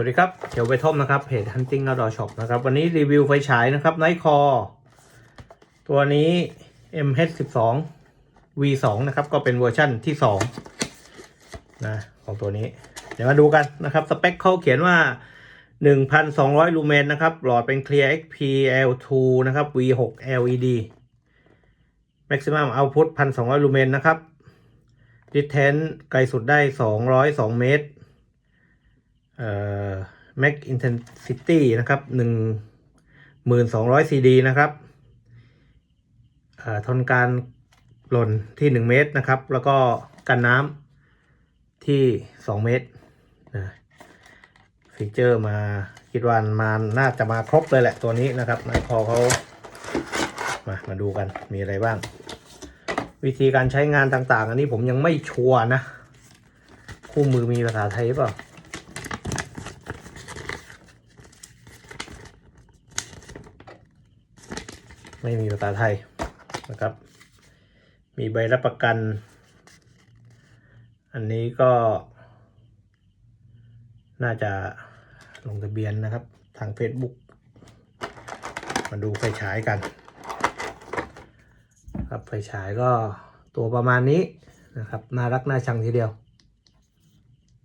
วัสดีครับเขียวไปท่มนะครับเพจ Hunting Outdoor Shop นะครับวันนี้รีวิวไฟฉายนะครับไนท์คอตัวนี้ MH12 V2 นะครับก็เป็นเวอร์ชั่นที่2นะของตัวนี้ เดี๋ยวมาดูกันนะครับ สเปคเขาเขียนว่า 1,200 ลูเมนนะครับ หลอดเป็น Clear XPL2 นะครับ V6 LED Maximum Output 1,200 ลูเมนนะครับ Distance ไกลสุดได้ 202 เมตรเอ่อ Max Intensity นะครับหนึ่งหมื่นสองร้อยซีดีนะครับอ่อทนการหล่นที่หนึ่งเมตรนะครับ แล้วก็กันน้ำที่สองเมตรนะฟีเจอร์มาคิดว่ามาน่าจะมาครบเลยแหละตัวนี้นะครับนะพอเขามามาดูกันมีอะไรบ้าง วิธีการใช้งานต่างๆ อันนี้ผมยังไม่ชัวร์นะ คู่มือมีภาษาไทยหรือเปล่า ไม่มีภาษาไทยนะครับ มีใบรับประกัน อันนี้ก็ น่าจะลงทะเบียนนะครับ ทาง Facebook มาดูไฟฉายกันครับไฟฉายก็ตัวประมาณนี้นะครับ น่ารักน่าชังทีเดียว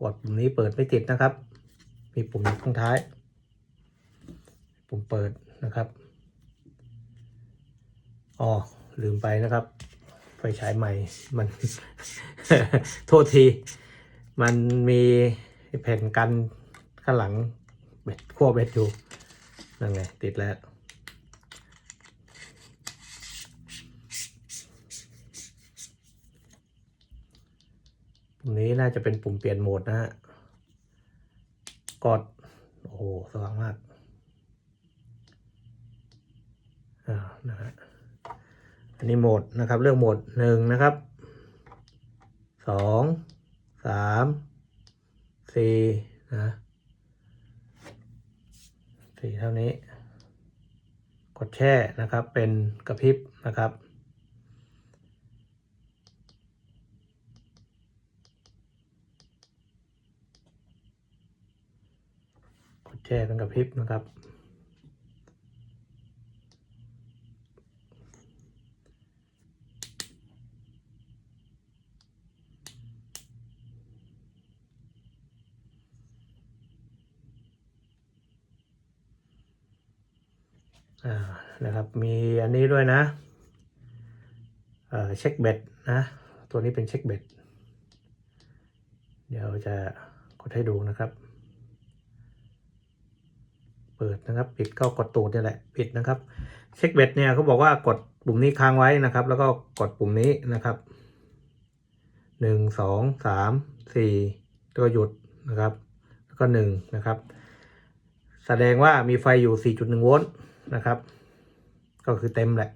กดปุ่มนี้เปิดไม่ติดนะครับ มีปุ่มอยู่ข้างท้าย ปุ่มเปิดนะครับ อ๋อลืมไปนะครับ ไฟฉายใหม่มัน โทษที มันมีแผ่นกันข้างหลังเบ็ดขั้วเบ็ดอยู่นั่นไงติดแล้วปุ่มนี้น่าจะเป็นปุ่มเปลี่ยนโหมดนะฮะกดโอ้โหสว่างมากอ่านะฮะ อันนี้โหมดนะครับ เลือกโหมดหนึ่งนะครับสองสามสี่นะสี่เท่านี้ กดแช่นะครับ เป็นกระพริบนะครับกดแช่เป็นกระพริบนะครับ อ่า นะครับ มีอันนี้ด้วยนะเออเช็คเบ็ดนะ ตัวนี้เป็นเช็คเบ็ด เดี๋ยวจะกดให้ดูนะครับ เปิดนะครับ ปิดก็กดตูดนี่แหละ ปิดนะครับ เช็คเบ็ดเนี่ยเขาบอกว่ากดปุ่มนี้ค้างไว้นะครับ แล้วก็กดปุ่มนี้นะครับหนึ่งสองสามสี่แล้วก็หยุดนะครับ แล้วก็หนึ่งนะครับ แสดงว่ามีไฟอยู่ 4.1 โวลต์นะครับ ก็คือเต็มแหละ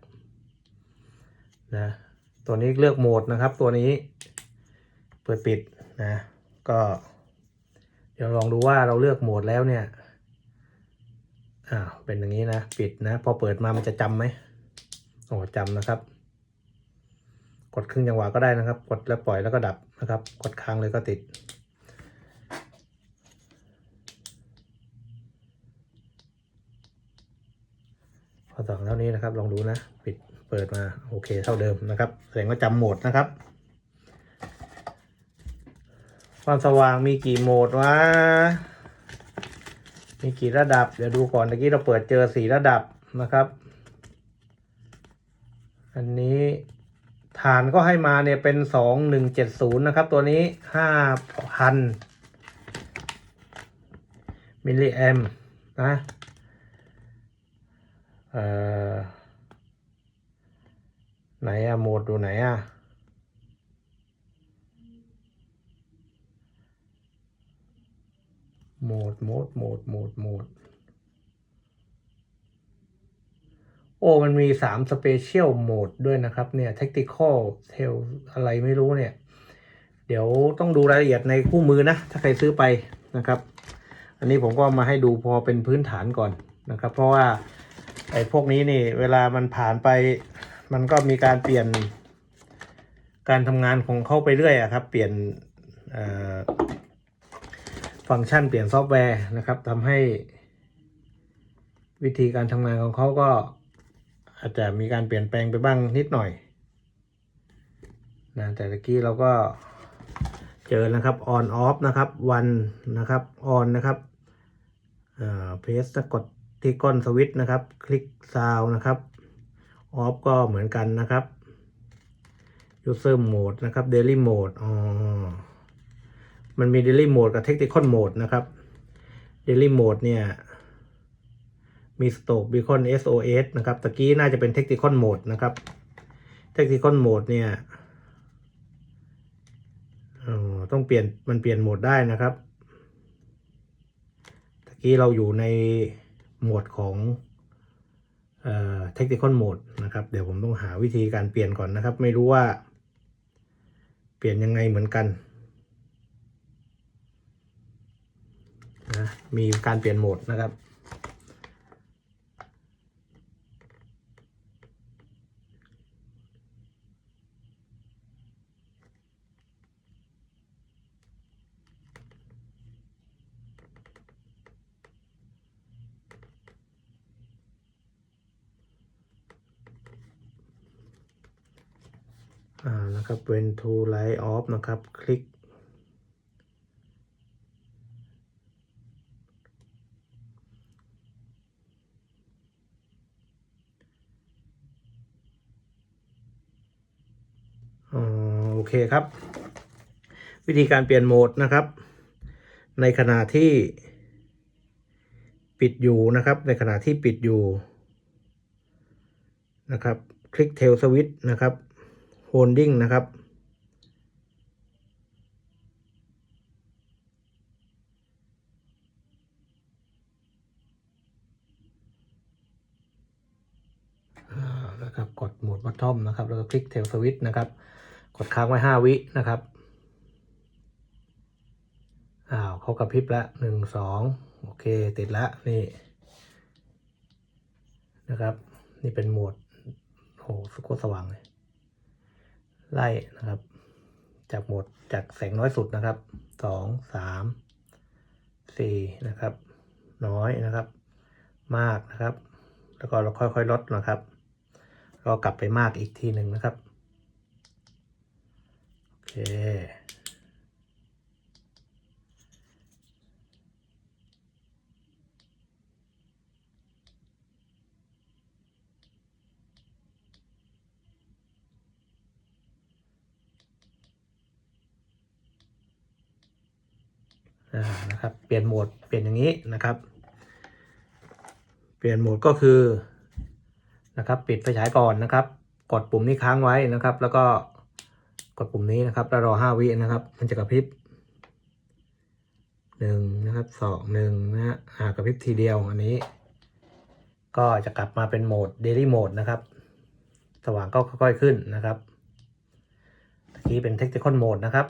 นะตัวนี้เลือกโหมดนะครับ ตัวนี้เปิดปิดนะก็เดี๋ยวลองดูว่าเราเลือกโหมดแล้วเนี่ยอ่าเป็นอย่างนี้นะปิดนะพอเปิดมามันจะจำไหมโอ้จำนะครับ กดครึ่งจังหวะก็ได้นะครับ กดแล้วปล่อยแล้วก็ดับนะครับ กดค้างเลยก็ติด อสองเท่านี้นะครับ ลองดูนะ ปิดเปิดมาโอเคเท่าเดิมนะครับแสดงว่าจำโหมดนะครับ ความสว่างมีกี่โหมดวะมีกี่ระดับ เดี๋ยวดูก่อนตะกี้เราเปิดเจอสี่ระดับนะครับ อันนี้ฐานก็ให้มาเนี่ยเป็นสองหนึ่งเจ็ดศูนย์นะครับ ตัวนี้ห้าพันมิลลิแอมนะ ไหนอะโหมดดูไหนอะโหมดโหมดโหมดโหมดโหมดโอ้มันมีสามสเปเชียลโหมดด้วยนะครับเนี่ย tactical tail อะไรไม่รู้เนี่ย เดี๋ยวต้องดูรายละเอียดในคู่มือนะ ถ้าใครซื้อไปนะครับ อันนี้ผมก็มาให้ดูพอเป็นพื้นฐานก่อนนะครับ เพราะว่า ไอ้พวกนี้นี่ เวลามันผ่านไป มันก็มีการเปลี่ยน การทำงานของเขาไปเรื่อยอะครับ เปลี่ยนฟังก์ชันเปลี่ยนซอฟต์แวร์นะครับทำให้ วิธีการทำงานของเขาก็อาจจะมีการเปลี่ยนแปลงไปบ้างนิดหน่อยนะแต่ตะกี้เราก็เจอนะครับ on off นะครับ one นะครับ on นะครับเอ่อเพสกด ที่ก้นสวิตช์นะครับ คลิกซาวนะครับ off ก็เหมือนกันนะครับ user mode นะครับ daily mode อ๋อ มันมี daily mode กับ technical mode นะครับ daily mode เนี่ย มี stop beacon SOS นะครับ ตะกี้น่าจะเป็น technical mode นะครับ technical mode เนี่ยต้องเปลี่ยน มันเปลี่ยนโหมดได้นะครับ ตะกี้เราอยู่ใน โหมดของเทคนิคอนโหมดนะครับ เดี๋ยวผมต้องหาวิธีการเปลี่ยนก่อนนะครับ ไม่รู้ว่า เปลี่ยนยังไงเหมือนกันนะมีการเปลี่ยนโหมดนะครับ อ่า นะครับ when to light off นะครับ คลิกอ๋อโอเคครับ วิธีการเปลี่ยนโหมดนะครับ ในขณะที่ปิดอยู่นะครับ ในขณะที่ปิดอยู่นะครับ คลิกเทลสวิตนะครับ โฮลดิ้งนะครับ นะครับ กดโหมด bottom นะครับ แล้วก็คลิก tail switch นะครับ กดค้างไว้ 5 วินะครับ อ้าวเขากระพริบแล้วหนึ่งสองโอเค ติดแล้วนี่นะครับ นี่เป็นโหมดโหสโคตสว่างเลย ไล่นะครับ จากหมดจากแสงน้อยสุดนะครับสองสามสี่นะครับ น้อยนะครับ มากนะครับ แล้วก็เราค่อยๆลดนะครับเรากลับไปมากอีกทีหนึ่งนะครับ โอเค นะครับ เปลี่ยนโหมดเปลี่ยนอย่างนี้นะครับ เปลี่ยนโหมดก็คือนะครับปิดไฟฉายก่อนนะครับ กดปุ่มนี้ค้างไว้นะครับ แล้วก็กดปุ่มนี้นะครับแล้วรอห้าวินะครับ มันจะกระพริบหนึ่งนะครับสองหนึ่งนะฮะอ่ากระพริบทีเดียวอันนี้ ก็จะกลับมาเป็นโหมด daily mode นะครับ สว่างก็ค่อยๆขึ้นนะครับตะกี้เป็น technical mode นะครับ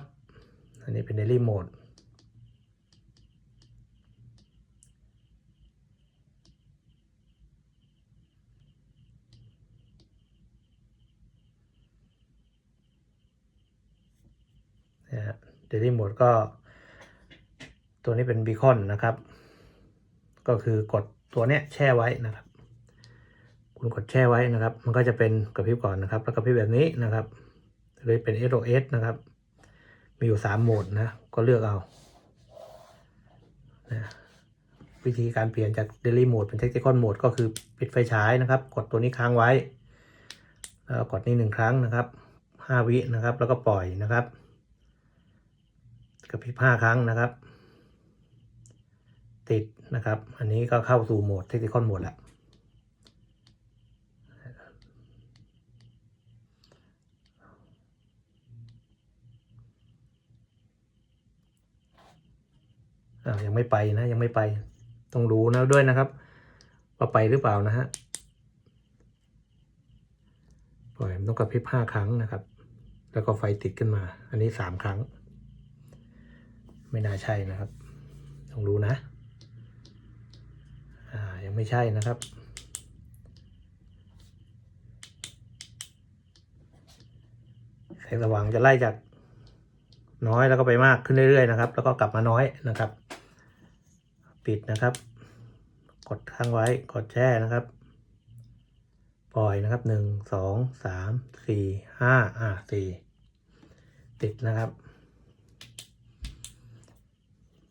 อันนี้เป็น daily mode นะฮะ daily mode ก็ ตัวนี้เป็นบีคอนนะครับ ก็คือกดตัวเนี้ยแช่ไว้นะครับ คุณกดแช่ไว้นะครับ มันก็จะเป็นกระพริบก่อนนะครับ แล้วกระพริบแบบนี้นะครับเลยเป็น SOS นะครับ มีอยู่ 3 โหมดนะ ก็เลือกเอานะวิธีการเปลี่ยนจาก daily mode เป็น tactical mode ก็คือปิดไฟฉายนะครับ กดตัวนี้ค้างไว้แล้วกดนี้หนึ่งครั้งนะครับ 5 วินะครับ แล้วก็ปล่อยนะครับ กระพริบ5ครั้งนะครับ ติดนะครับ อันนี้ก็เข้าสู่โหมด technical mode แล้วอ่ายังไม่ไปนะยังไม่ไป ต้องดูนะด้วยนะครับว่าไปหรือเปล่านะฮะปล่อยมันต้องกระพริบห้าครั้งนะครับ แล้วก็ไฟติดขึ้นมา อันนี้สามครั้ง ไม่น่าใช่นะครับต้องรู้นะ อ่า ยังไม่ใช่นะครับ แสงสว่างจะไล่จากน้อยแล้วก็ไปมากขึ้นเรื่อยๆนะครับ แล้วก็กลับมาน้อยนะครับ ปิดนะครับ กดค้างไว้ กดแช่นะครับ ปล่อยนะครับหนึ่งสองสามสี่ห้าอ่าสี่ติดนะครับ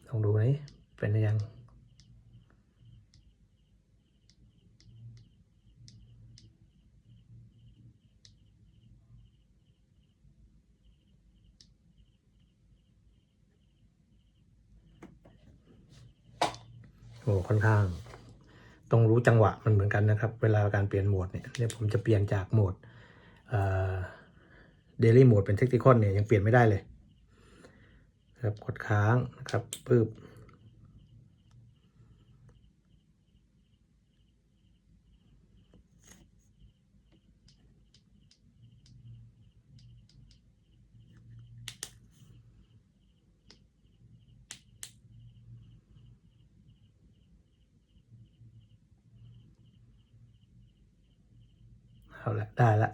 ลองดูนี่เป็นยังโอ้ค่อนข้าง ต้องรู้จังหวะมันเหมือนกันนะครับ เวลาการเปลี่ยนโหมดเนี่ยเนี่ยผมจะเปลี่ยนจากโหมดเดลี่โหมดเป็นเทคนิคอนเนี่ยยังเปลี่ยนไม่ได้เลย ครับกดค้างนะครับปึ๊บเอาละได้ละ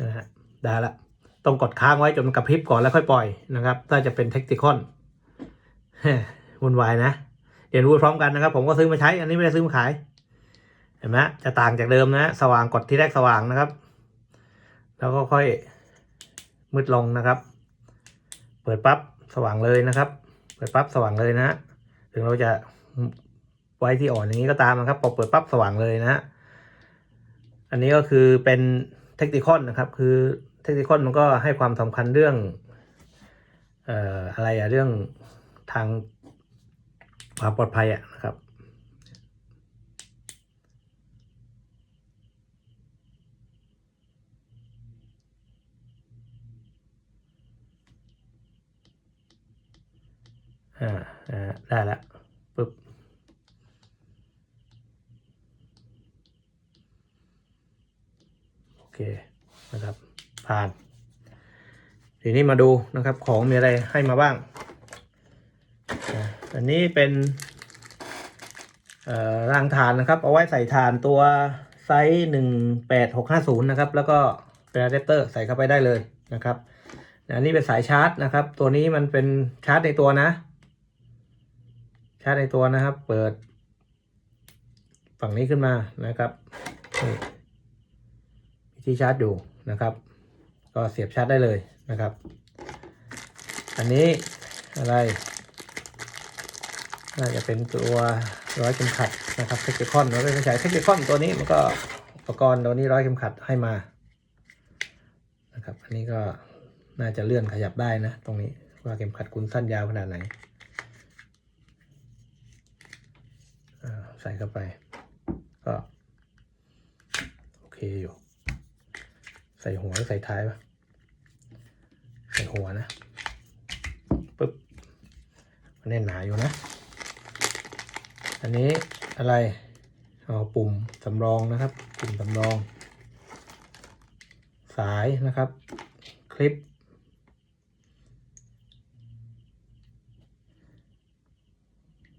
นะฮะได้ละ ต้องกดค้างไว้จนมันกระพริบก่อนแล้วค่อยปล่อยนะครับถ้าจะเป็นเทคนิคอนวุ่นวายนะเรียนรู้พร้อมกันนะครับ ผมก็ซื้อมาใช้ อันนี้ไม่ได้ซื้อมาขาย เห็นไหมจะต่างจากเดิมนะ สว่างกดที่แรกสว่างนะครับ แล้วก็ค่อยมืดลงนะครับ เปิดปั๊บสว่างเลยนะครับ เปิดปั๊บสว่างเลยนะถึงเราจะไว้ที่อ่อนอย่างนี้ก็ตามนะครับพอเปิดปั๊บสว่างเลยนะ อันนี้ก็คือเป็นเทคนิคอนนะครับ คือ ทคนิคอนมันก็ให้ความสำคัญเรื่องเอ่ออะไรอะเรื่องทางความปลอดภัยอะนะครับอ่าอ่าได้แล้วปึ๊บโอเคนะครับ ผ่าน ทีนี้มาดูนะครับของมีอะไรให้มาบ้าง อันนี้เป็นรางฐานนะครับ เอาไว้ใส่ฐานตัวไซส์หนึ่งแปดหกห้าศูนย์นะครับ แล้วก็เป็นอะแดปเตอร์ใส่เข้าไปได้เลยนะครับอันนี้เป็นสายชาร์จนะครับ ตัวนี้มันเป็นชาร์จในตัวนะ ชาร์จในตัวนะครับ เปิด ฝั่งนี้ขึ้นมานะครับนี่ที่ชาร์จอยู่นะครับ ก็เสียบชาร์จได้เลยนะครับ อันนี้อะไร น่าจะเป็นตัวร้อยเข็มขัดนะครับเทคนิคอนเราก็จะใช้เทคนิคอนตัวนี้มันก็อุปกรณ์ตัวนี้ร้อยเข็มขัดให้มานะครับ อันนี้ก็น่าจะเลื่อนขยับได้นะ ตรงนี้ว่าเข็มขัดคุณสั้นยาวขนาดไหนใส่เข้าไป ก็ โอเคอยู่ ใส่หัวหรือใส่ท้ายปะ หัวนะปึ๊บมันแน่นหนาอยู่นะ อันนี้อะไรอ๋อปุ่มสำรองนะครับ ปุ่มสำรอง สายนะครับ คลิป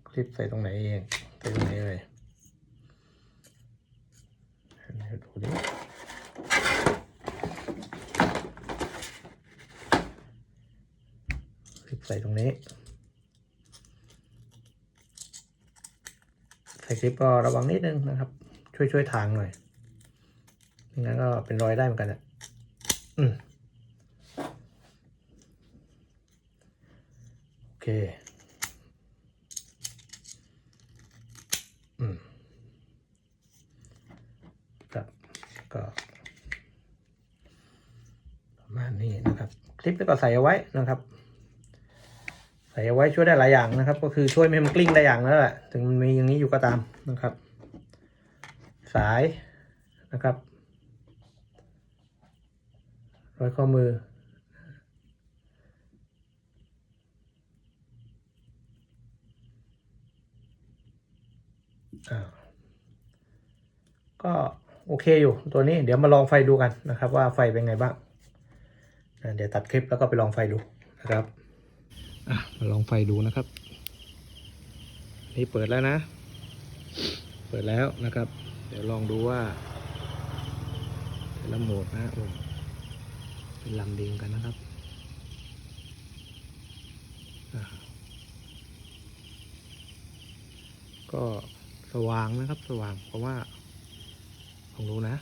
คลิปใส่ตรงไหนเองใส่ตรงไหนเลยดูดิคลิป ใส่ตรงนี้ ใส่คลิปก็ระวังนิดนึงนะครับ ช่วยช่วยทางหน่อยไม่งั้นก็เป็นรอยได้เหมือนกันอะอืมโอเคอืมครับก็ประมาณนี้นะครับ คลิปก็ใส่เอาไว้นะครับ ส่เอาไว้ช่วยได้หลายอย่างนะครับ ก็คือช่วยไม่ให้มันกลิ้งได้อย่างแล้วแหละถึงมันมีอย่างนี้อยู่ก็ตามนะครับ สายนะครับร้อยข้อมืออ่าก็โอเคอยู่ตัวนี้เดี๋ยวมาลองไฟดูกันนะครับ ว่าไฟเป็นไงบ้าง เดี๋ยวตัดคลิปแล้วก็ไปลองไฟดูนะครับ อะมาลองไฟดูนะครับ นี่เปิดแล้วนะ เปิดแล้วนะครับ เดี๋ยวลองดูว่าแต่ละโหมดนะโอ้เป็นลำเดียวกันนะครับก็สว่างนะครับสว่างเพราะว่าผมรู้นะ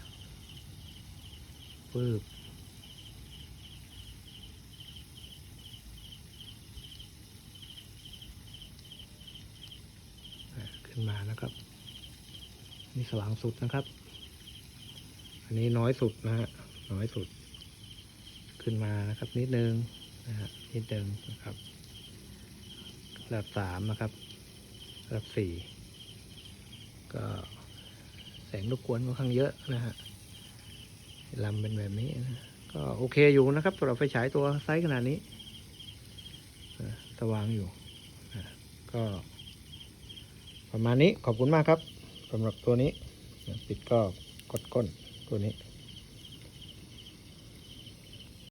ปื๊บ ขึ้นมานะครับ นี่สว่างสุดนะครับ อันนี้น้อยสุดนะฮะน้อยสุด ขึ้นมานะครับ นิดนึงนะฮะนิดนึงนะครับระดับสามนะครับระดับสี่ก็แสงรบกวนค่อนข้างเยอะนะฮะลำเป็นแบบนี้นะก็โอเคอยู่นะครับสำหรับไฟฉายตัวไซส์ขนาดนี้ สว่างอยู่นะก็ ประมาณนี้ขอบคุณมากครับสำหรับตัวนี้ปิดก็กดก้นตัวนี้